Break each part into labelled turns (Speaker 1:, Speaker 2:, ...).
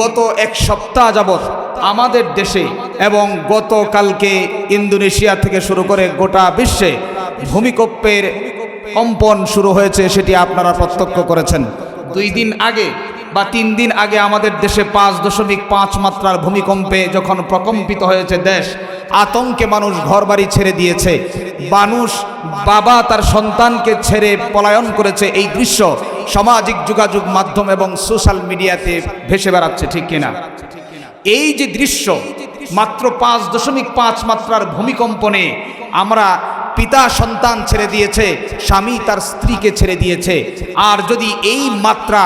Speaker 1: গত এক সপ্তাহ যাবৎ আমাদের দেশে এবং গতকালকে ইন্দোনেশিয়া থেকে শুরু করে গোটা বিশ্বে ভূমিকম্পের কম্পন শুরু হয়েছে, সেটি আপনারা প্রত্যক্ষ করেছেন। দুই দিন আগে বা তিন দিন আগে আমাদের দেশে পাঁচ দশমিক পাঁচ মাত্রার ভূমিকম্পে যখন প্রকম্পিত হয়েছে দেশ, আতঙ্কে মানুষ ঘরবাড়ি ছেড়ে দিয়েছে। মানুষ বাবা তার সন্তানকে ছেড়ে পলায়ন করেছে। এই দৃশ্য সামাজিক যোগাযোগ মাধ্যম এবং সোশ্যাল মিডিয়াতে ভেসে বেড়াচ্ছে, ঠিক কিনা? এই যে দৃশ্য, মাত্র পাঁচ দশমিক পাঁচ মাত্রার ভূমিকম্পনে আমরা পিতা সন্তান ছেড়ে দিয়েছে, স্বামী তার স্ত্রীকে ছেড়ে দিয়েছে। আর যদি এই মাত্রা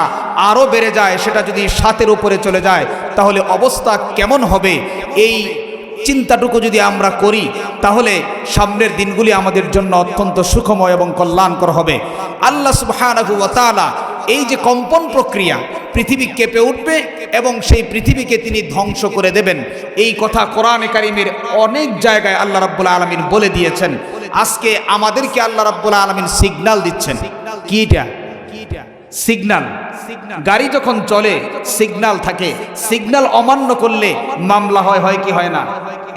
Speaker 1: আরও বেড়ে যায়, সেটা যদি সাতের উপরে চলে যায়, তাহলে অবস্থা কেমন হবে? এই চিন্তাটুকু যদি আমরা করি, তাহলে সামনের দিনগুলি আমাদের জন্য অত্যন্ত সুখময় এবং কল্যাণকর হবে। আল্লাহ সুবহানাহু ওয়া তাআলা এই যে কম্পন প্রক্রিয়া পৃথিবী কেঁপে উঠবে এবং সেই পৃথিবীকে তিনি ধ্বংস করে দেবেন, এই কথা কোরআনে কারিমের অনেক জায়গায় আল্লাহ রাব্বুল আলামিন বলে দিয়েছেন। আজকে আমাদেরকে আল্লাহ রাব্বুল আলামিন সিগন্যাল দিচ্ছেন। কিটা সিগন্যাল গাড়ি যখন চলে সিগনাল থাকে। সিগনাল অমান্য করলে মামলা হয় হয় কি হয় না?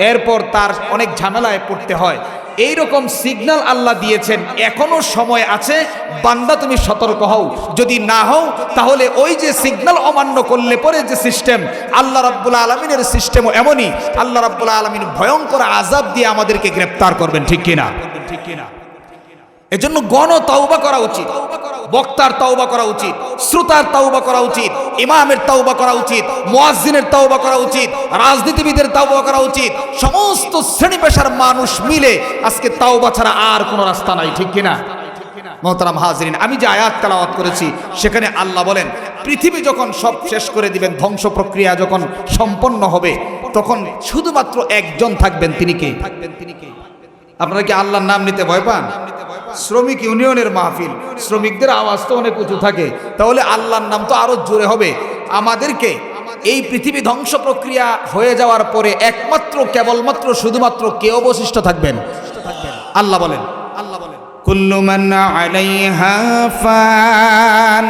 Speaker 1: এরপর তার অনেক ঝামেলায় পড়তে হয়। এই রকম সিগন্যাল আল্লাহ দিয়েছেন। এখনও সময় আছে বান্দা তুমি সতর্ক হও। যদি না হও তাহলে ওই যে সিগনাল অমান্য করলে পরে যে সিস্টেম আল্লাহ রাব্বুল আলমিনের সিস্টেমও এমনই। আল্লাহ রাব্বুল আলমিন ভয়ঙ্কর আজাব দিয়ে আমাদেরকে গ্রেপ্তার করবেন ঠিক কিনা? ঠিক কিনা? এজন্য গণ তাওবা করা উচিত। বক্তার তাওবা করা উচিত, শ্রোতার তাওবা করা উচিত, ইমামের তাওবা করা উচিত, মুয়াজ্জিনের তাওবা করা উচিত, রাজনীতিবিদের তাওবা করা উচিত, সমস্ত শ্রেণি পেশার মানুষ মিলে আজকে তাওবা ছাড়া আর কোনো রাস্তা নাই, ঠিক কিনা? মোহতারাম হাজরিন, আমি যে আয়াত তেলাওয়াত করেছি, সেখানে আল্লাহ বলেন, পৃথিবী যখন সব শেষ করে দিবেন, ধ্বংস প্রক্রিয়া যখন সম্পন্ন হবে, তখন শুধুমাত্র একজন থাকবেন, তিনি কে? আপনারা কি আল্লাহর নাম নিতে ভয় পান? শ্রমিক ইউনিয়নের মাহফিল শ্রমিকদের আওয়াজ তো অনেক উঁচু থাকে তাহলে আল্লাহর নাম তো আরো জোরে হবে আমাদেরকে এই পৃথিবী ধ্বংস প্রক্রিয়া হয়ে যাওয়ার পরে একমাত্র কেবলমাত্র শুধুমাত্র কে অবশিষ্ট থাকবেন আল্লাহ বলেন আল্লাহ বলেন কুল্লু মান আলাইহা ফান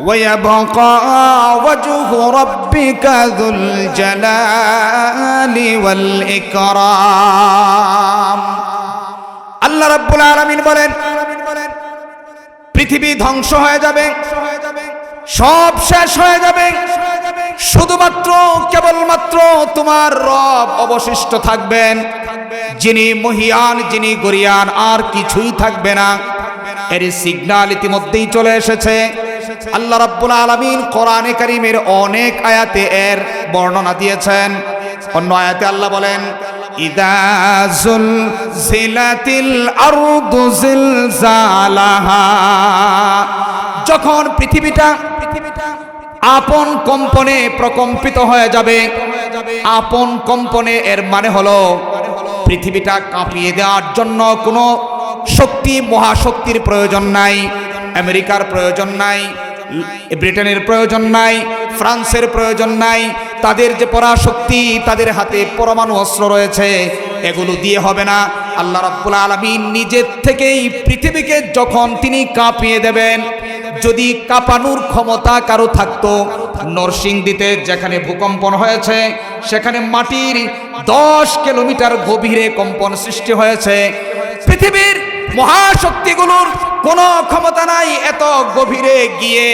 Speaker 1: ويبقى وجه ربك ذو الجلال والإكرام আল্লাহ রাব্বুল আলামিন বলেন, পৃথিবী ধ্বংস হয়ে যাবে, সব শেষ হয়ে যাবে। শুধুমাত্র, কেবলমাত্র তোমার রব অবশিষ্ট থাকবেন। যিনি মহিয়ান, যিনি গরিয়ান, আর কিছুই থাকবে না। এর সিগন্যাল ইতিমধ্যেই চলে এসেছে। আল্লাহ রাব্বুল আলামিন কোরআনে কারীমের অনেক আয়াতে এর বর্ণনা দিয়েছেন। অন্য আয়াতে আল্লাহ বলেন ইদা জুলজিলাতিল আরদু জিলজালাহা। যখন পৃথিবীটা আপন কম্পনে প্রকম্পিত হয়ে যাবে, আপন কম্পনে এর মানে হলো পৃথিবীটা কাঁপিয়ে দেওয়ার জন্য কোনো শক্তি, মহাশক্তির প্রয়োজন নাই, আমেরিকার প্রয়োজন নাই, ব্রিটেনের প্রয়োজন নাই, ফ্রান্সের প্রয়োজন নাই তাদের যে পরাশক্তি তাদের হাতে পরমাণু অস্ত্র রয়েছে, এগুলো দিয়ে হবে না। আল্লাহ রাব্বুল আলামিন নিজের থেকেই পৃথিবীকে যখন তিনি কাঁপিয়ে দেবেন, যদি কাঁপানোর ক্ষমতা কারও থাকতো, নরসিংদীতে যেখানে ভূকম্পন হয়েছে, সেখানে মাটির দশ কিলোমিটার গভীরে কম্পন সৃষ্টি হয়েছে, পৃথিবীর মহাশক্তিগুলোর কোনো ক্ষমতা নাই, এত গভীরে গিয়ে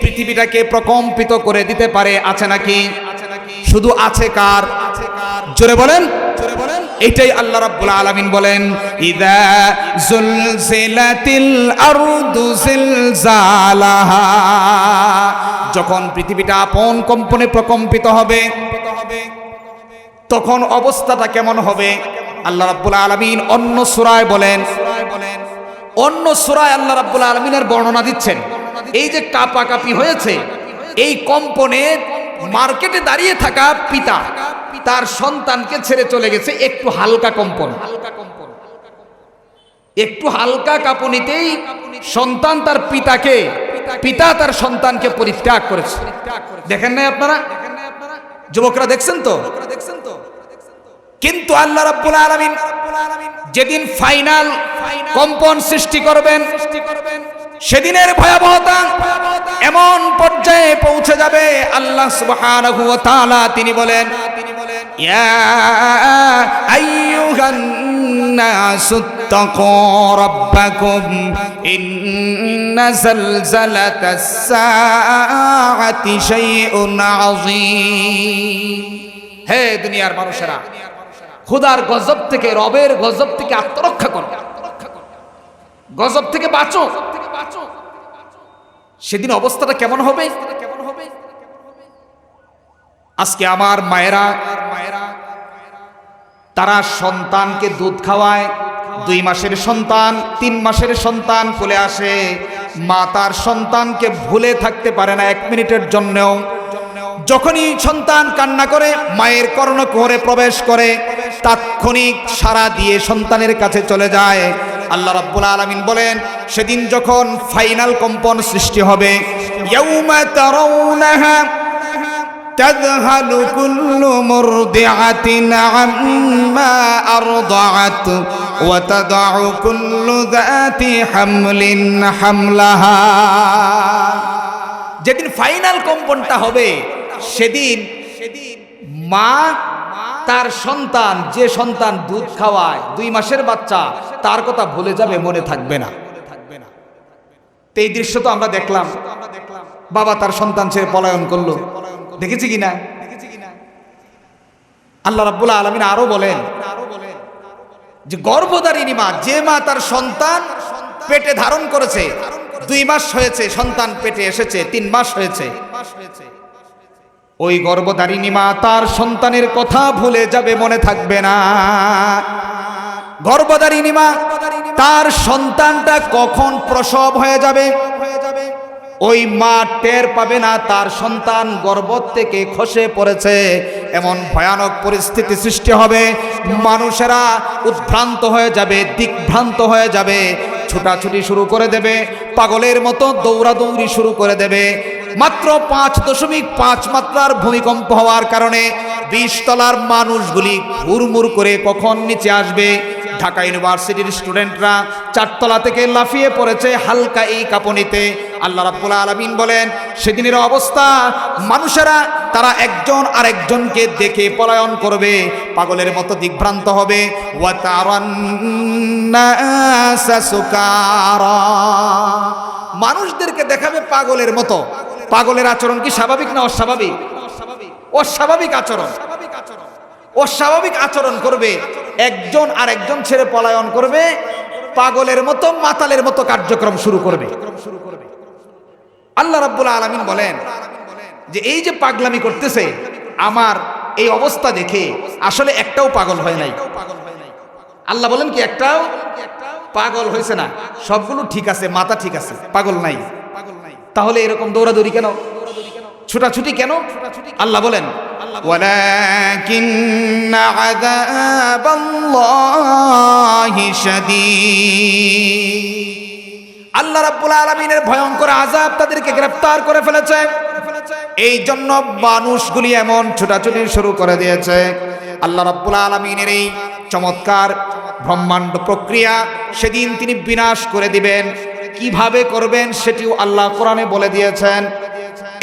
Speaker 1: পৃথিবীটাকে প্রকম্পিত করে দিতে পারে, আছে নাকি? শুধু আছে কার? জোরে বলেন। এটাই আল্লাহ রাব্বুল আলামিন বলেন, ইদা জুলজিলাতিল আরদু জিলজালাহা। যখন পৃথিবীটা আপন কম্পনে প্রকম্পিত হবে, তখন অবস্থাটা কেমন হবে? আল্লাহ রাব্বুল আলামিন অন্য সূরায় বলেন, অন্য সূরায় আল্লাহ রাব্বুল আলামিনের বর্ণনা দিচ্ছেন। এই যে কাপাকাপি হয়েছে, এই কম্পনে মার্কেটে দাঁড়িয়ে থাকা পিতা তার সন্তানকে ছেড়ে চলে গেছে একটু হালকা কম্পন। হালকা কম্পন। একটু হালকা কাঁপুনিতেই সন্তান তার পিতাকে পিতা তার সন্তানকে পরিত্যাগ করেছে। দেখেন নাই আপনারা? যুবকরা দেখছেন তো? দেখছেন তো? কিন্তু আল্লাহ রাব্বুল আলামিন যেদিন ফাইনাল কম্পন সৃষ্টি করবেন সৃষ্টি করবেন সেদিনের ভয়াবহতা এমন পর্যায়ে পৌঁছে যাবে। আল্লাহ সুবহানাহু ওয়া তাআলা তিনি বলেন হে দুনিয়ার মানুষেরা, খোদার গজব থেকে, রবের গজব থেকে আত্মরক্ষা করো। গজব থেকে বাঁচো। সেদিন অবস্থাটা কেমন হবে? আজকে আমার মায়েরা, তারা সন্তানকে দুধ খাওয়ায়, দুই মাসের সন্তান, তিন মাসের সন্তান কোলে আসে। মা তার সন্তানকে ভুলে থাকতে পারে না এক মিনিটের জন্যও। যখনই সন্তান কান্না করে, মায়ের কর্ণ কর্ণকুহরে প্রবেশ করে, তাৎক্ষণিক সারা দিয়ে সন্তানের কাছে চলে যায়। আল্লাহ রাব্বুল আলামিন বলেন সেদিন যখন ফাইনাল কম্পন সৃষ্টি হবে ইয়াউমা তারাউনাহা تذهل كل مرضعة عما أرضعت وتضع كل ذات حمل حملها যেদিন ফাইনাল কম্পনটা হবে সেদিন সেদিন মা তার সন্তান, যে সন্তান দুধ খাওয়ায়, দুই মাসের বাচ্চা, তার কথা ভুলে যাবে, মনে থাকবে না। এই দৃশ্য তো আমরা দেখলাম। বাবা তার সন্তান ছেড়ে পলায়ন করল। দেখেছি কিনা? আল্লাহ রাব্বুল আলমিন আরও বলেন যে, গর্ভধারিণী মা, যে মা তার সন্তান পেটে ধারণ করেছে, দুই মাস হয়েছে, সন্তান পেটে এসেছে, তিন মাস হয়েছে মাস হয়েছে। ওই গর্ভধারিণী মা তার সন্তানের কথা ভুলে যাবে, মনে থাকবে না। গর্ভধারিণী মা, তার সন্তানটা কখন প্রসব হয়ে যাবে? ওই মা টের পাবে না, তার সন্তান গর্ভ থেকে খসে পড়েছে। এমন ভয়ানক পরিস্থিতি সৃষ্টি হবে। মানুষেরা উদ্ভ্রান্ত হয়ে যাবে, দিকভ্রান্ত হয়ে যাবে। ছুটাছুটি শুরু করে দেবে, পাগলের মতো দৌড়াদৌড়ি শুরু করে দেবে। মাত্র পাঁচ দশমিক পাঁচ মাত্রার ভূমিকম্প হওয়ার কারণে বিশ তলার মানুষগুলি হুড়মুড় করে কখন নিচে আসবে? ঢাকা ইউনিভার্সিটির স্টুডেন্টরা চারতলা থেকে লাফিয়ে পড়েছে হালকা এই কাঁপনিতে। আল্লাহ রাব্বুল আলামিন বলেন, সেদিনের অবস্থা, মানুষেরা, তারা একজন আরেকজনকে দেখে পলায়ন করবে, পাগলের মতো দিগ্ভ্রান্ত হবে। মানুষদেরকে দেখাবে পাগলের মতো। পাগলের আচরণ কি স্বাভাবিক না অস্বাভাবিক? অস্বাভাবিক আচরণ। অস্বাভাবিক আচরণ করবে, একজন আর একজন ছেড়ে পলায়ন করবে, পাগলের মতো মাতালের মতো কার্যক্রম শুরু করবে। আল্লাহ রাব্বুল আলামিন বলেন যে, এই যে পাগলামি করতেছে, আমার এই অবস্থা দেখে আসলে একটাও পাগল হয় নাই। আল্লাহ বলেন কি, একটাও পাগল হয়েছে না। সবগুলো ঠিক আছে, মাথা ঠিক আছে, পাগল নাই। তাহলে এরকম দৌড়াদৌড়ি কেন? ছুটাছুটি কেন? আল্লাহ বলেন আল্লাহ রাব্বুল আলমিনের ভয়ঙ্কর আজাব তাদেরকে গ্রেপ্তার করে ফেলেছে। এই জন্য মানুষগুলি এমন ছোটাছুটি শুরু করে দিয়েছে। আল্লাহ রাব্বুল আলমিনের এই চমৎকার ব্রহ্মাণ্ড প্রক্রিয়া সেদিন তিনি বিনাশ করে দিবেন। কীভাবে করবেন সেটিও আল্লাহ কোরআনে বলে দিয়েছেন।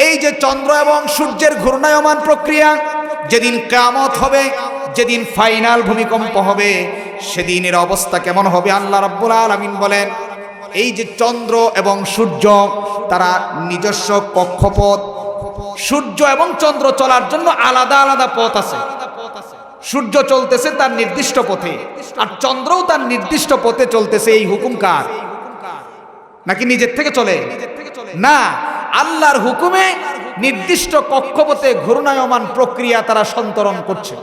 Speaker 1: এই যে চন্দ্র এবং সূর্যের ঘূর্ণায়মান প্রক্রিয়া, যেদিন কামত হবে, যেদিন ফাইনাল ভূমিকম্প হবে, সেদিনের অবস্থা কেমন হবে আল্লাহ রাব্বুল আলামিন বলেন। এই যে চন্দ্র এবং সূর্য, তারা নিজস্ব কক্ষপথ। সূর্য এবং চন্দ্র চলার জন্য আলাদা আলাদা পথ আছে। সূর্য চলতেছে তার নির্দিষ্ট পথে, আর চন্দ্রও তার নির্দিষ্ট পথে চলতেছে, এই হুকুম কার? নাকি নিজের থেকে চলে? না, আল্লাহর হুকুমে নির্দিষ্ট কক্ষপথে ঘূর্ণায়মান প্রক্রিয়া তারা সন্তরণ করছে।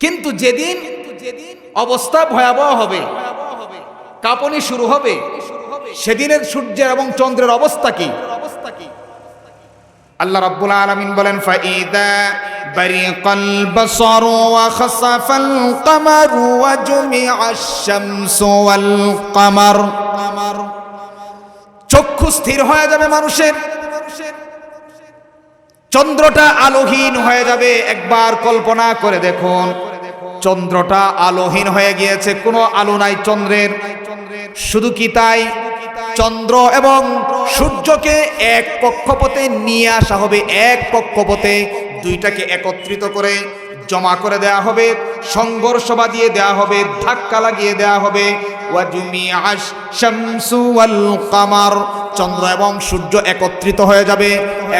Speaker 1: কিন্তু যেদিন অবস্থা ভয়াবহ হবে, কাঁপনি শুরু হবে, সেদিনের সূর্যের এবং চন্দ্রের অবস্থা কি? আল্লাহ রাব্বুল আলামিন বলেন, ফাইদা খাসাফাল কামার ওয়া জুমিআশ শামসু ওয়াল কামার চক্ষু স্থির হয়ে যাবে মানুষের। চন্দ্রটা আলোহীন হয়ে যাবে। একবার কল্পনা করে দেখুন। চন্দ্রটা আলোহীন হয়ে গিয়েছে। কোনো আলো নাই চন্দ্রের। শুধু কি তাই? চন্দ্র এবং সূর্যকে এক কক্ষপথে নিয়ে আসা হবে। এক কক্ষপথে দুইটাকে একত্রিত করে জমা করে দেয়া হবে সংঘর্ষ বাদিয়ে দেয়া হবে, ধাক্কা লাগিয়ে দেয়া হবে। চন্দ্র এবং সূর্য একত্রিত হয়ে যাবে।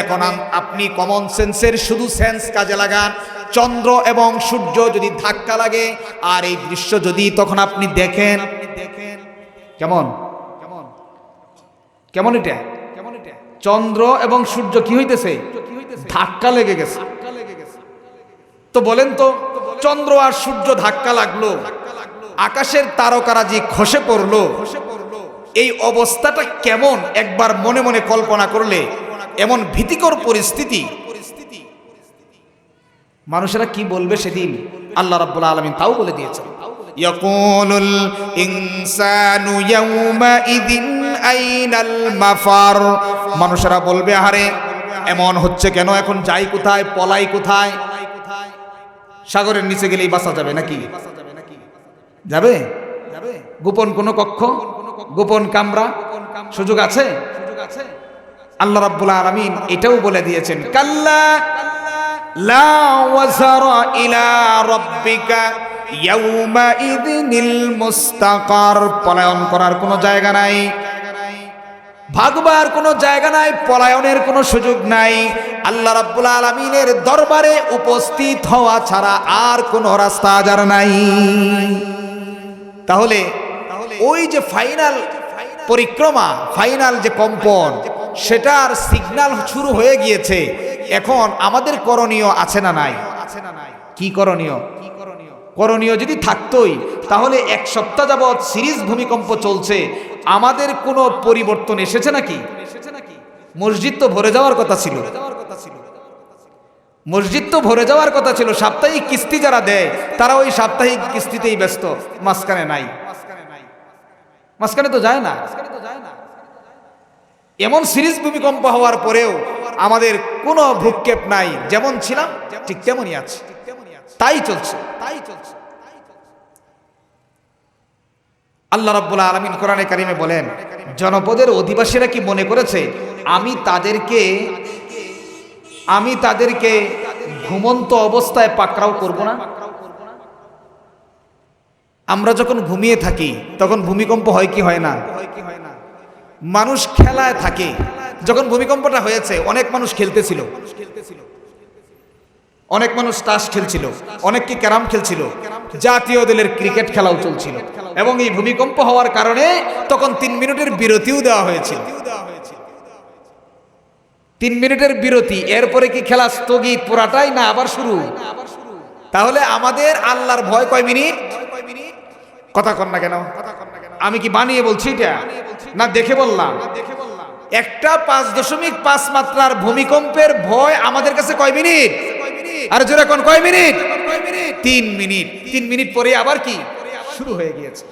Speaker 1: এখন আপনি কমন সেন্সের শুধু সেন্স কাজে লাগান। চন্দ্র এবং সূর্য যদি ধাক্কা লাগে, আর এই দৃশ্য যদি তখন আপনি দেখেন, কেমন? কেমন? কেমন এটা কেমন এটা? চন্দ্র এবং সূর্য কি হইতেছে? ধাক্কা লেগে গেছে। তো বলেন তো, চন্দ্র আর সূর্য ধাক্কা লাগল, আকাশের তারকারাজি খসে পড়ল। এই অবস্থাটা কেমন? একবার মনে মনে কল্পনা করলে এমন ভীতিকর পরিস্থিতি। মানুষেরা কি বলবে সেদিন? আল্লাহ রাব্বুল আলামিন তাও বলে দিয়েছেন। ইয়াকুলুল ইনসানু ইয়াউমাইদিন আইনাল মাফার। মানুষেরা বলবে আরে এমন হচ্ছে কেন? এখন যাই কোথায়? পলাই কোথায়? সাগরের নিচে গেলেই বাঁচা যাবে নাকি? যাবে যাবে? গোপন কোন কক্ষ? গোপন কামরা? সুযোগ আছে? আল্লাহ রাব্বুল আলামিন এটাও বলে দিয়েছেন, কাল্লা লা ওয়াজারা ইলা রাব্বিকা ইয়াউমাইদিনিল মুস্তাকার। পলায়ন করার কোনো জায়গা নাই। ভাগবার কোনো জায়গা নাই, পলায়নের কোনো সুযোগ নাই। আল্লাহ রাব্বুল আলামিনের দরবারে উপস্থিত হওয়া ছাড়া আর কোনো রাস্তা যার নাই। তাহলে ওই যে ফাইনাল পরিক্রমা, ফাইনাল যে কম্পন, সেটার সিগন্যাল শুরু হয়ে গিয়েছে। এখন আমাদের করণীয় আছে না নাই? আছে না নাই কি করণীয় কি করণীয়? করণীয় যদি থাকতোই, তাহলে এক সপ্তাহ যাবৎ সিরিজ ভূমিকম্প চলছে। আমাদের কোনো পরিবর্তন এসেছে নাকি? মসজিদ তো ভরে যাওয়ার কথা ছিল। মসজিদ তো ভরে যাওয়ার কথা ছিল। সাপ্তাহিক কিস্তি যারা দেয়, তারা ওই সাপ্তাহিক কিস্তিতেই ব্যস্ত। মাঝখানে নাই। মাঝখানে তো যায় না। এমন সিরিজ ভূমিকম্প হওয়ার পরেও আমাদের কোনো ভ্রুক্ষেপ নাই। যেমন ছিলাম, ঠিক তেমনই আছে। তাই চলছে। তাই চলছে আল্লাহ রাব্বুল আলামিন কোরআনে কারিমে বলেন, জনপদের অধিবাসীরা কি মনে করেছে, আমি তাদেরকে আমি তাদেরকে ঘুমন্ত অবস্থায় পাকড়াও করব না? আমরা যখন ঘুমিয়ে থাকি, তখন ভূমিকম্প হয় কি হয় না? মানুষ খেলায় থাকে। যখন ভূমিকম্পটা হয়েছে, অনেক মানুষ খেলতেছিল। অনেক মানুষ তাস খেলছিল অনেক কি ক্যারাম খেলছিল, জাতীয় দলের ক্রিকেট খেলাও চলছিল। এবং এই ভূমিকম্প হওয়ার কারণে তখন তিন মিনিটের বিরতিও দেওয়া হয়েছিল। তিন মিনিটের বিরতি, এরপরে কি খেলা স্থগিত পুরাটাই না আবার শুরু? তাহলে আমাদের আল্লাহর ভয় কয় মিনিট? কথা কর না কেন? আমি কি বানিয়ে বলছি এটা? না, দেখে বললাম। একটা পাঁচ দশমিক পাঁচ মাত্রার ভূমিকম্পের ভয় আমাদের কাছে কয় মিনিট? আর জোরে কোন, কয় মিনিট? তিন মিনিট। তিন মিনিট পরে আবার কি? শুরু হয়ে গিয়েছে।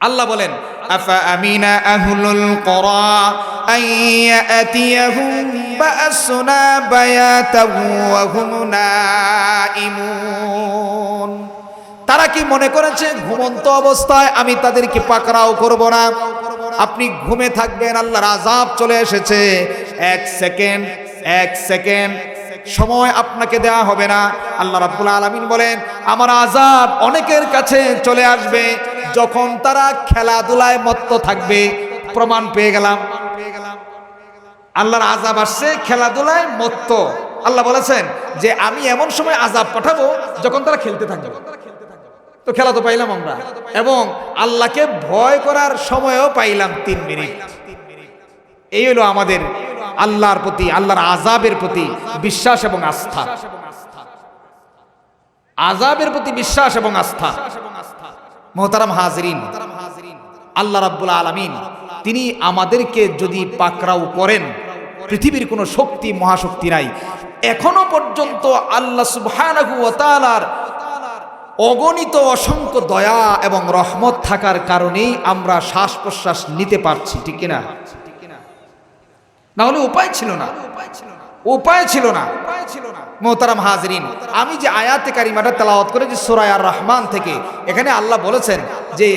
Speaker 1: আল্লাহ বলেন তারা কি মনে করেছে, ঘুমন্ত অবস্থায় আমি তাদেরকে পাকড়াও করব না? আপনি ঘুমে থাকবেন, আল্লাহর আজাব চলে এসেছে। এক সেকেন্ড এক সেকেন্ড সময় আপনাকে দেয়া হবে না। আল্লাহ রাব্বুল আলামিন বলেন, আমার আজাব অনেকের কাছে চলে আসবে যখন তারা খেলাধুলায় মত্ত থাকবে। প্রমাণ পেয়ে গেলাম। আল্লাহর আজাব আসছে, খেলাধুলায় মত্ত। আল্লাহ বলেছেন যে, আমি এমন সময় আজাব পাঠাবো যখন তারা খেলতে থাকবে। তো খেলা তো পাইলাম আমরা। এবং আল্লাহকে ভয় করার সময়ও পাইলাম তিন মিনিট। এই হলো আমাদের আল্লাহর প্রতি, আল্লাহর আজাবের প্রতি বিশ্বাস এবং আস্থা। আজাবের প্রতি বিশ্বাস এবং আস্থা। মোহতারাম হাজরিন, আল্লাহ রাব্বুল আলামিন, তিনি আমাদেরকে যদি পাকরাও করেন, পৃথিবীর কোনো শক্তি, মহাশক্তি নাই। এখনও পর্যন্ত আল্লাহ তাআলার অগণিত অসংখ্য দয়া এবং রহমত থাকার কারণেই আমরা শ্বাস প্রশ্বাস নিতে পারছি, ঠিক কিনা? না হলে উপায় ছিল না। উপায় ছিল না। মোহতারাম হাজরিন, আমি যে আয়াতে কারিমাটা তেলাওয়াত করে যে সোরায় রহমান থেকে, এখানে আল্লাহ বলেছেন যে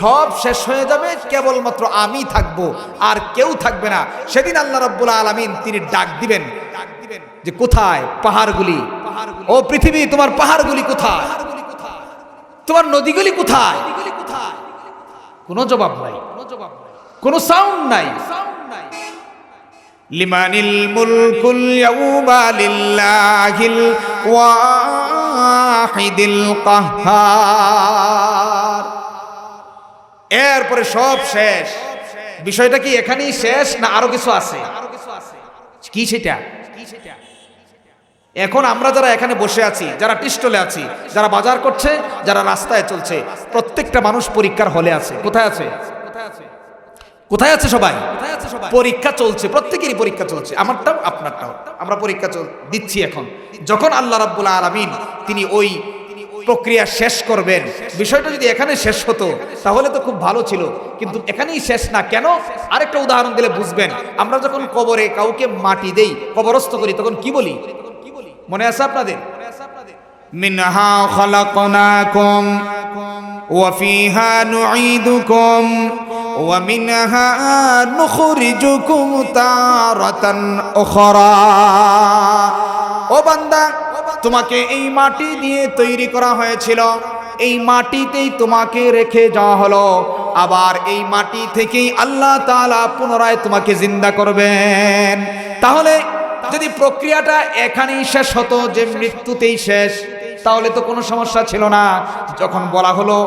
Speaker 1: সব শেষ হয়ে যাবে, কেবলমাত্র আমি থাকব, আর কেউ থাকবে না। সেদিন আল্লাহ রব্বুল আলমিন তিনি ডাক দিবেন যে কোথায়? পাহাড়গুলি। ও পৃথিবী, তোমার পাহাড়গুলি কোথায়? তোমার নদীগুলি কোথায়? কোনো জবাব নাই। কোনো সাউন্ড নাই। লিমানিল মুলকুল ইয়াউমা লিল্লাহিল ওয়াহিদিল কাহ্হার এরপরে সব শেষ। বিষয়টা কি এখানেই শেষ না আরও কিছু আছে? কি সেটা? এখন আমরা যারা এখানে বসে আছি, যারা টিস্টলে আছি, যারা বাজার করছে, যারা রাস্তায় চলছে, প্রত্যেকটা মানুষ পরীক্ষার হলে আছে। কোথায় আছে? কোথায় আছে সবাই? পরীক্ষা চলছে প্রত্যেকেরই পরীক্ষা চলছে। আমারটাও আপনারটাও। আমরা পরীক্ষা চল দিচ্ছি এখন। যখন আল্লাহ রাব্বুল আলামিন তিনি ওই প্রক্রিয়া শেষ করবেন, বিষয়টা যদি এখানে শেষ হতো, তাহলে তো খুব ভালো ছিল। কিন্তু এখানেই শেষ না। কেন? আরেকটা উদাহরণ দিলে বুঝবেন। আমরা যখন কবরে কাউকে মাটি দেই, কবরস্থ করি, তখন কি বলি? মনে আছে আপনাদের? মিনহা খলাকনাকুম। وفيها نعيدكم ومنها نخرجكم تارة أخرى ও বান্দা তোমাকে এই মাটি দিয়ে তৈরি করা হয়েছিল এই মাটিতেই তোমাকে রেখে যাওয়া হলো আবার এই মাটি থেকেই আল্লাহ তাআলা পুনরায় তোমাকে জিন্দা করবেন তাহলে যদি প্রক্রিয়াটা এখানেই শেষ হতো যে মৃত্যুতেই শেষ তাহলে তো কোনো সমস্যা ছিল না। যখন বলা হলো,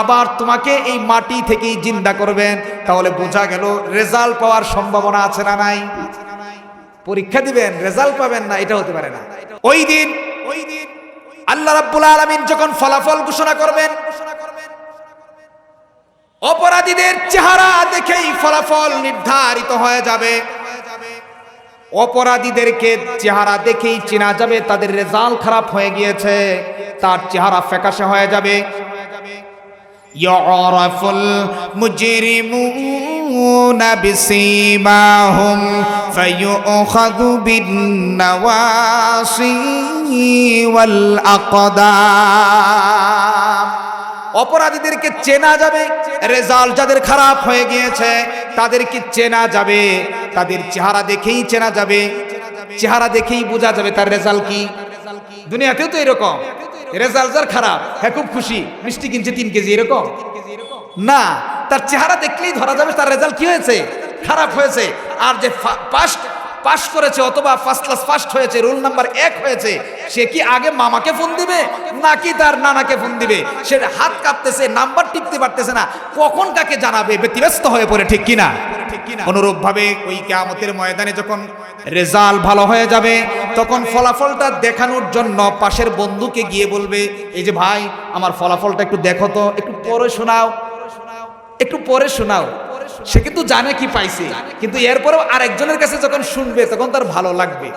Speaker 1: আবার তোমাকে এই মাটি থেকেই জিন্দা করবেন, তাহলে বোঝা গেল রেজাল্ট পাওয়ার সম্ভাবনা আছে না নাই। পরীক্ষা দিবেন, রেজাল্ট পাবেন না, এটা হতে পারে না। ওই দিন ওই দিন আল্লাহ রাব্বুল আলামিন যখন ফলাফল ঘোষণা করবেন, অপরাধীদের চেহারা দেখেই ফলাফল নির্ধারিত হয়ে যাবে। অপরাধীদেরকে চেহারা দেখেই চেনা যাবে, তাদের রেজাল্ট খারাপ হয়ে গিয়েছে, তার চেহারা ফ্যাকাশে হয়ে যাবে। ইয়রফুল মুজরিমুন বিসিমাহুম ফায়ুখাযু বিন-নওয়াসি ওয়াল আকদাম অপরাধীদেরকে চেনা যাবে, রেজাল্ট যাদের খারাপ হয়ে গিয়েছে, তাদেরকে চেনা যাবে। তাদের চেহারা দেখেই চেনা যাবে, চেহারা দেখেই বোঝা যাবে তার রেজাল্ট কি। দুনিয়াতেও তো এরকম। রেজাল্ট যার খারাপ হ্যাঁ খুব খুশি, মিষ্টি কিনছে তিন কেজি, এরকম। না, তার চেহারা দেখলেই ধরা যাবে তার রেজাল্ট কি হয়েছে, খারাপ হয়েছে। আর যে পাস পাস করেছে অথবা ফার্স্ট ক্লাস ফার্স্ট হয়েছে রোল নাম্বার এক হয়েছে, সে কি আগে মামাকে ফোন দিবে নাকি তার নানাকে ফোন দিবে? সে হাত কাঁপতেছে নাম্বার টিপতে পারতেছে না, কখন কাকে জানাবে? ব্যতিব্যস্ত হয়ে পড়ে, ঠিক কিনা? অনুরূপ ভাবে ওই কেয়ামতের ময়দানে যখন রেজাল্ট ভালো হয়ে যাবে, তখন ফলাফলটা দেখানোর জন্য পাশের বন্ধুকে গিয়ে বলবে, এই যে ভাই, আমার ফলাফলটা একটু দেখো তো, একটু পরে শোনাও, একটু পরে শোনাও। সে কিন্তু জানে কি পাইছে। কিন্তু এরপরেও আরেকজনের কাছে যখন শুনবে, তখন তার ভালো লাগবে।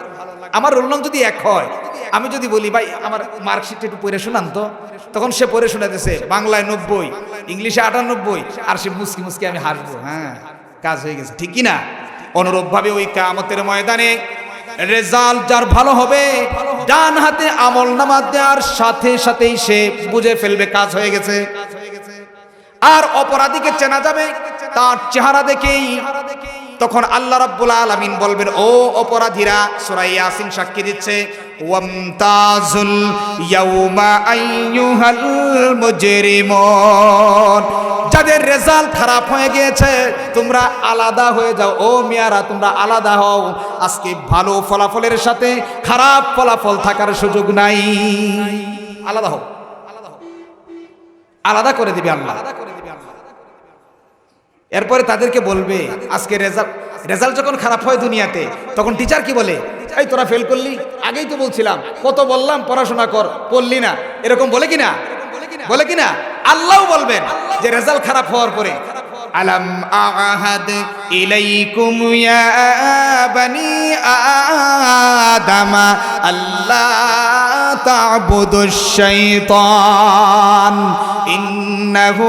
Speaker 1: আমার রোল নং যদি এক হয়, আমি যদি বলি, ভাই, আমার মার্কশিটটা একটু পড়ে শোনান তো। তখন সে পড়ে শোনাতেছে বাংলায় নব্বই, ইংলিশে আটানব্বই, আর সে মুসকি মুসকি আমি হাসবো। হ্যাঁ কাজ হয়ে গেছে। ঠিকই না? অনুরূপভাবে ওই কামতের ময়দানে রেজাল্ট যার ভালো হবে, ডান হাতে আমল নামা দেওয়ার সাথে সাথেই সে বুঝে ফেলবে, কাজ হয়ে গেছে। আর অপরাধীকে চেনা যাবে, তার চেহারা দেখেই। তখন আল্লাহ রাব্বুল আলামিন বলবেন, ও অপরাধীরা, সূরা ইয়াসিন সাক্ষী দিচ্ছে, ওয়ামতাজুল ইয়াউমা আইয়ুহাল মুজরিমুন। যাদের রেজাল্ট খারাপ হয়ে গিয়েছে, তোমরা আলাদা হয়ে যাও। ও মিয়ারা, তোমরা আলাদা হও। আজকে ভালো ফলাফলের সাথে খারাপ ফলাফল থাকার সুযোগ নাই। আলাদা হও। আলাদা করে দিবে আল্লাহ। এরপরে তাদেরকে বলবে, আজকে রেজাল্ট রেজাল্ট যখন খারাপ হয় দুনিয়াতে, তখন টিচার কি বলে? এই তোরা ফেল করলি? আগেই তো বলছিলাম, কত বললাম, পড়াশোনা কর পড়লি না। এরকম বলে কিনা? বলে কিনা? আল্লাহও বলবেন যে রেজাল্ট খারাপ হওয়ার পরে, আলাম আহাদ ইলাইকুম ইয়া বানি আদামা, আল্লাহ তা'বুদুশ শাইতান। ইন্নাহু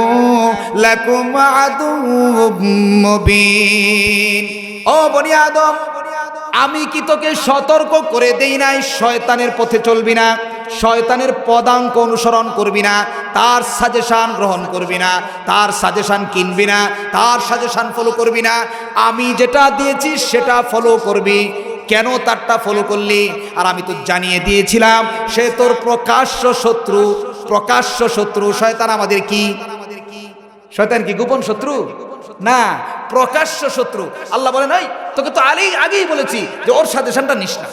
Speaker 1: লাকুম আদুউম মুবিন। ও বনি আদম, আমি কি তোকে সতর্ক করে দেই নাই? শয়তানের পথে চলবি না। শয়তানের পদাঙ্ক অনুসরণ করবি না। তার সাজেশান গ্রহণ করবি না। তার সাজেশান কিনবি না। তার সাজেশান ফলো করবি না। আমি যেটা দিয়েছি সেটা ফলো করবি। কেন তারটা ফলো করলি? আর আমি তো জানিয়ে দিয়েছিলাম, সে তোর প্রকাশ্য শত্রু। প্রকাশ্য শত্রু, শয়তান আমাদের কি? শয়তান কি গোপন শত্রু? না, প্রকাশ্য শত্রু। আল্লাহ বলে, নাই, তোকে তো আগেই আগেই বলেছি যে ওর সাজেশনটা নিস না।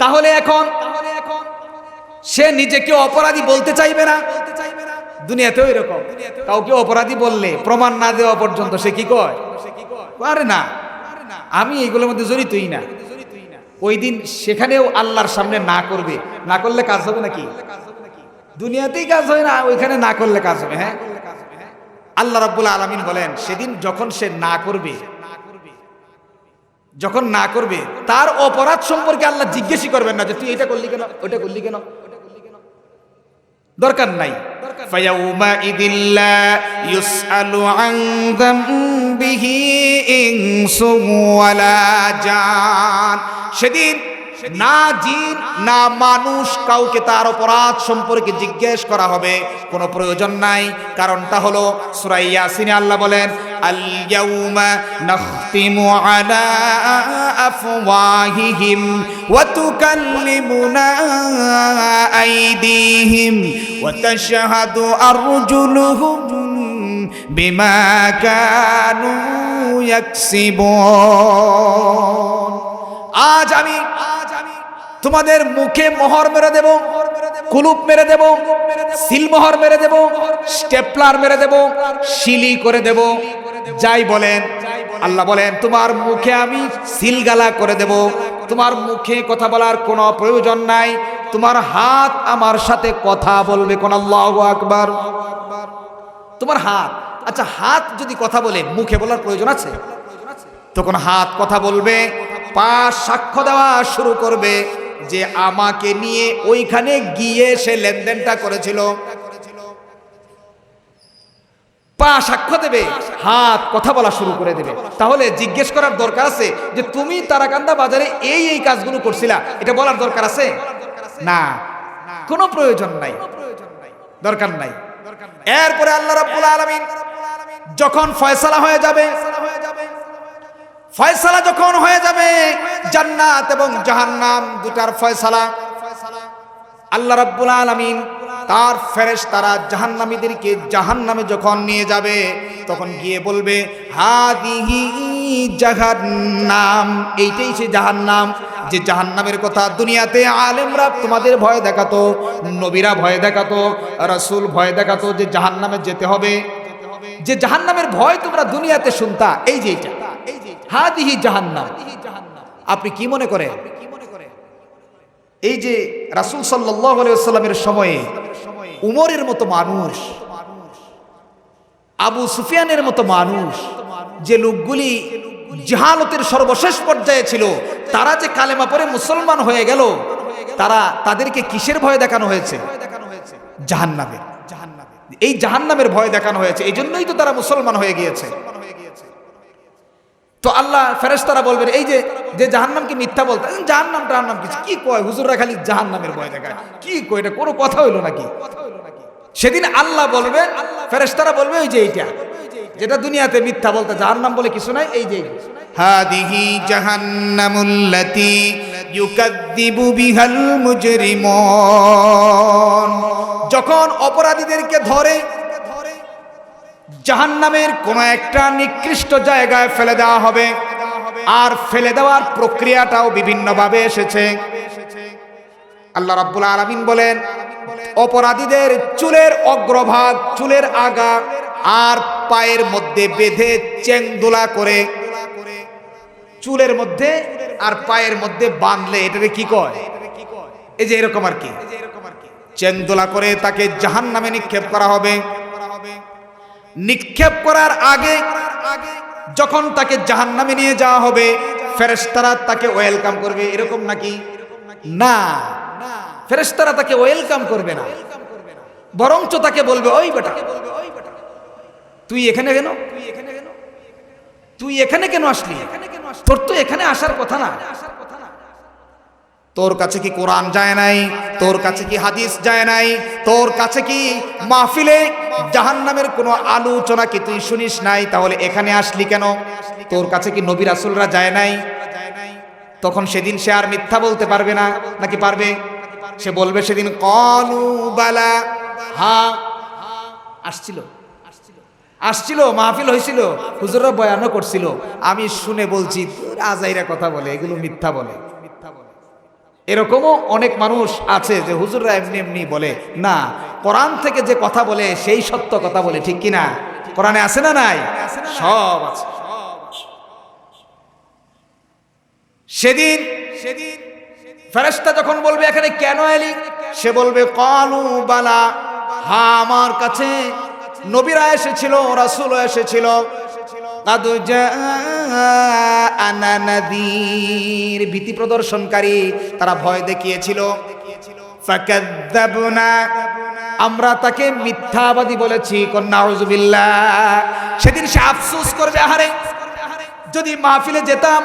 Speaker 1: তাহলে এখন সে নিজেকে অপরাধী বলতে চাইবে না? দুনিয়াতেও এরকম। কাউকে অপরাধী বললে, প্রমাণ না দেওয়া পর্যন্ত সে কি কয়? আরে না, আমি এইগুলোর মধ্যে জড়িতই না। ওই দিন সেখানেও আল্লাহর সামনে না করবে। না করলে কাজ হবে নাকি? দুনিয়াতেই কাজ হয় না, ওইখানে না করলে কাজ হবে হ্যাঁ? আল্লাহ রাব্বুল আলামিন বলেন, সেদিন যখন সে না করবে, যখন না করবে, তার অপরাধ সম্পর্কে আল্লাহ জিজ্ঞেসই করবেন না যে, তুই এটা করলি কেন? ওটা করলি কেন? দরকার নাই ফায়াউমা ইদিল্লা ইউসআলু আন যামবিহি ইনসু ওয়ালা জান সেদিন না জিন, না মানুষ কাউকে তার অপরাধ সম্পর্কে জিজ্ঞেস করা হবে, কোনো প্রয়োজন নাই। কারণটা হলো সূরা ইয়াসিনে আল্লাহ বলেন আল ইয়াউমা নাখতিমু আলা আফওয়াহিহিম ওয়া তুকাল্লিমুনা আইদিহিম ওয়া তাশহাদু আরজুলুহুম বিমা কানু ইয়াকসিবুন। আজ আমি তোমাদের মুখে মোহর মেরে দেব, কুলুপ মেরে দেব সিলমোহর মেরে দেব, স্টেপলার মেরে দেব, শিলি করে দেব। যাই বলেন, আল্লাহ বলেন, তোমার মুখে আমি সিলগালা করে দেব। তোমার মুখে কথা বলার কোনো প্রয়োজন নাই। তোমার হাত আমার সাথে কথা বলবে কোন আল্লাহ আকবার। তোমার হাত আচ্ছা হাত যদি কথা বলে, মুখে বলার প্রয়োজন আছে? তখন হাত কথা বলবে, পা সাক্ষ্য দেওয়া শুরু করবে। যে আমাকে নিয়ে ওইখানে গিয়ে সে লেনদেনটা করেছিল। পা সাক্ষ্য দেবে, হাত কথা বলা শুরু করে দেবে। তাহলে জিজ্ঞেস করার দরকার আছে যে তুমি তারাকান্দা বাজারে এই এই কাজগুলো করছিলা, এটা বলার দরকার আছে? না, কোনো প্রয়োজন নাই। দরকার নাই। এরপরে আল্লাহ রাব্বুল আলামিন যখন ফয়সালা হয়ে যাবে ফয়সালা যখন হয়ে যাবে, জান্নাত এবং জাহান্নাম দুটার ফয়সালা। আল্লাহ রাব্বুল আলামিন তার ফেরেশ তারা জাহান্নামীদেরকে জাহান্নামে যখন নিয়ে যাবে, তখন গিয়ে বলবে হাদিহি জাহান্নাম। এইটাই সে জাহান্নাম, যে জাহান্নামের কথা দুনিয়াতে আলেমরা তোমাদের ভয় দেখাতো, নবীরা ভয় দেখাতো, রাসূল ভয় দেখাতো যে জাহান্নামে যেতে হবে। যে জাহান্নামের ভয় তোমরা দুনিয়াতে শুনতা, এই যে এটা হাদিহি জাহান্নাম। আপনি কি মনে করেন? এই যে রাসূল আলাইহি সময়ে উমরের মতো মানুষ, আবু সুফিয়ানের মতো মানুষ, যে লোকগুলি জাহালতের সর্বশেষ পর্যায়ে ছিল, তারা যে কালেমা পরে মুসলমান হয়ে গেল, তারা তাদেরকে কিসের ভয় দেখানো হয়েছে? জাহান্নামের। এই জাহান্নামের ভয় দেখানো হয়েছে। এই জন্যই তো তারা মুসলমান হয়ে গিয়েছে। তো আল্লাহ ফেরেশতারা বলবেন এই যে যে জাহান্নামকে মিথ্যা বলতে জাহান্নাম টাহান্নাম কিছু। কি কয় হুজুররা খালি জাহান্নামের ভয় দেখায়? কি কয় এটা? কোনো কথা হইল নাকি? সেদিন আল্লাহ বলবে ফেরেশতারা বলবে ওই যে এইটা যেটা দুনিয়াতে মিথ্যা বলতে জাহান্নাম বলে কিছু নাই এই যে হাদিহি জাহান্নামুল্লাতি ইউকাদ্দিবু বিহাল মুজরিমুন। যখন অপরাধীদেরকে ধরে জাহান্নামের কোন একটা নিকৃষ্ট জায়গায় ফেলে দেওয়া হবে। আর ফেলে দেওয়ার প্রক্রিয়াটাও বিভিন্নভাবে এসেছে। আল্লাহ রাব্বুল আলামিন বলেন, অপরাধীদের চুলের অগ্রভাগ, চুলের আগা আর পায়ের মধ্যে বেঁধে চেংদোলা করে চুলের মধ্যে আর পায়ের মধ্যে বাঁধলে এটাকে কি কয়? এই যে এরকম আর কি। চেংদোলা করে তাকে জাহান নামে নিক্ষেপ করা হবে। নিক্ষেপ করার আগে যখন তাকে জাহান নামে নিয়ে যাওয়া হবে ফেরেস্তারা তাকে ওয়েলকাম করবে। এরকম নাকি? না। ফেরেস্তারা তাকে ওয়েলকাম করবে না। বরঞ্চ তাকে বলবে, ওই বেটা, তুই এখানে কেন?
Speaker 2: তুই এখানে কেন আসলি? তোর তো এখানে আসার কথা না।
Speaker 1: তোর কাছে কি কোরআন যায় নাই? তোর কাছে কি হাদিস যায় নাই? তোর কাছে কি মাহফিলে জাহান্নামের কোনো আলোচনা কি তুই শুনিস নাই? তাহলে এখানে আসলি কেন? তোর কাছে কি নবী রাসূলরা যায় নাই? তখন সেদিন সে আর মিথ্যা বলতে পারবে না। নাকি পারবে? সে বলবে সেদিন, কলু বালা। হা, আসছিল। আসছিল, মাহফিল হয়েছিল। হুজুররা বয়ানও করছিল। আমি শুনে বলছি আজাইরা কথা বলে, এগুলো মিথ্যা বলে। এরকমও অনেক মানুষ আছে যে হুজুররা এমনি এমনি বলে, না, কোরআন থেকে যে কথা বলে সেই সত্য কথা বলে, ঠিক কিনা? কোরআনে আছে না নাই? সব আছে। সেদিন সেদিন ফেরেস্তা যখন বলবে, এখানে কেন এলি? সে বলবে, কালু বালা, হা, আমার কাছে নবীরা এসেছিল রাসূল এসেছিল কদ আনা ভীতি প্রদর্শনকারী তারা ভয় দেখিয়েছিল। আমরা তাকে মিথ্যাবাদী বলেছি, কন্যা সেদিন সে আফসুস করবে, আহারে, যদি মাহফিলে যেতাম,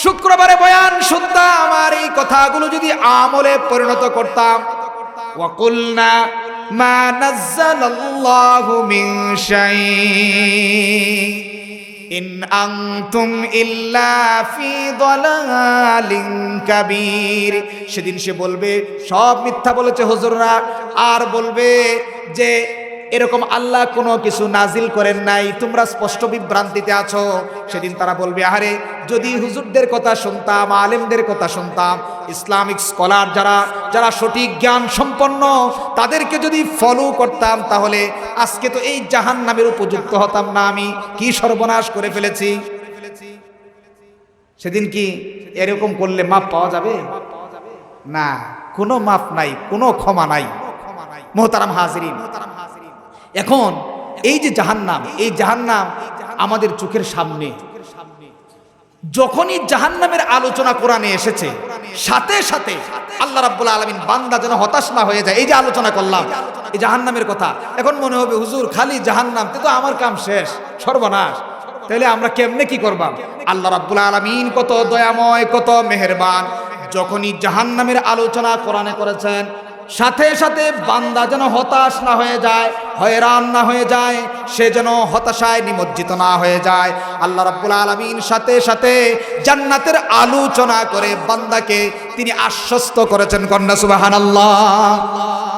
Speaker 1: শুক্রবারে বয়ান শুনতাম আমার এই কথাগুলো যদি আমলে পরিণত করতাম। ওয়াকুলনা মা নাজ্জালাল্লাহু মিন শাইইন। ইন আংতুম কাবীর। সেদিন সে বলবে সব মিথ্যা বলেছে হুজুররা। আর বলবে যে এরকম আল্লাহ কোনো কিছু নাজিল করেন নাই, তোমরা স্পষ্ট বিভ্রান্তিতে আছো। সেদিন তারা বলবে, আহারে, যদি হুজুরদের কথা শুনতাম, আলেমদের কথা শুনতাম, ইসলামিক স্কলার যারা যারা সঠিক জ্ঞান সম্পন্ন, তাদেরকে যদি ফলো করতাম, তাহলে আজকে তো এই জাহান নামের উপযুক্ত হতাম না আমি। কি সর্বনাশ করে ফেলেছি। সেদিন কি এরকম করলে মাপ পাওয়া যাবে? না, কোনো মাপ নাই, কোনো ক্ষমা নাই। মোহতারাম হাজরিন। এখন এই যে জাহান্নাম, এই জাহান্নাম আমাদের চোখের সামনে। যখনই জাহান্নামের আলোচনা কোরআনে এসেছে, সাথে সাথে আল্লাহ রাব্বুল আলামিন বান্দা যেন হতাশ না হয়ে যায়, এই যে আলোচনা করলাম, এই জাহান্নামের কথা। এখন মনে হবে, হুজুর, খালি জাহান্নাম তে আমার কাম শেষ, সর্বনাশ। তাহলে আমরা কেমনে কি করবাম? আল্লাহ রাব্বুল আলামিন কত দয়াময়, কত মেহেরবান। যখনই জাহান্নামের আলোচনা কোরআনে করেছেন সাথে সাথে বান্দা যেন হতাশ না হয়ে যায়, হয়রান না হয়ে যায়, সে যেন হতাশায় নিমজ্জিত না হয়ে যায়। আল্লাহ রাব্বুল আলামিন সাথে সাথে জান্নাতের আলোচনা করে বান্দাকে তিনি আশ্বস্ত করেছেন কন্যা সুবহানাল্লাহ।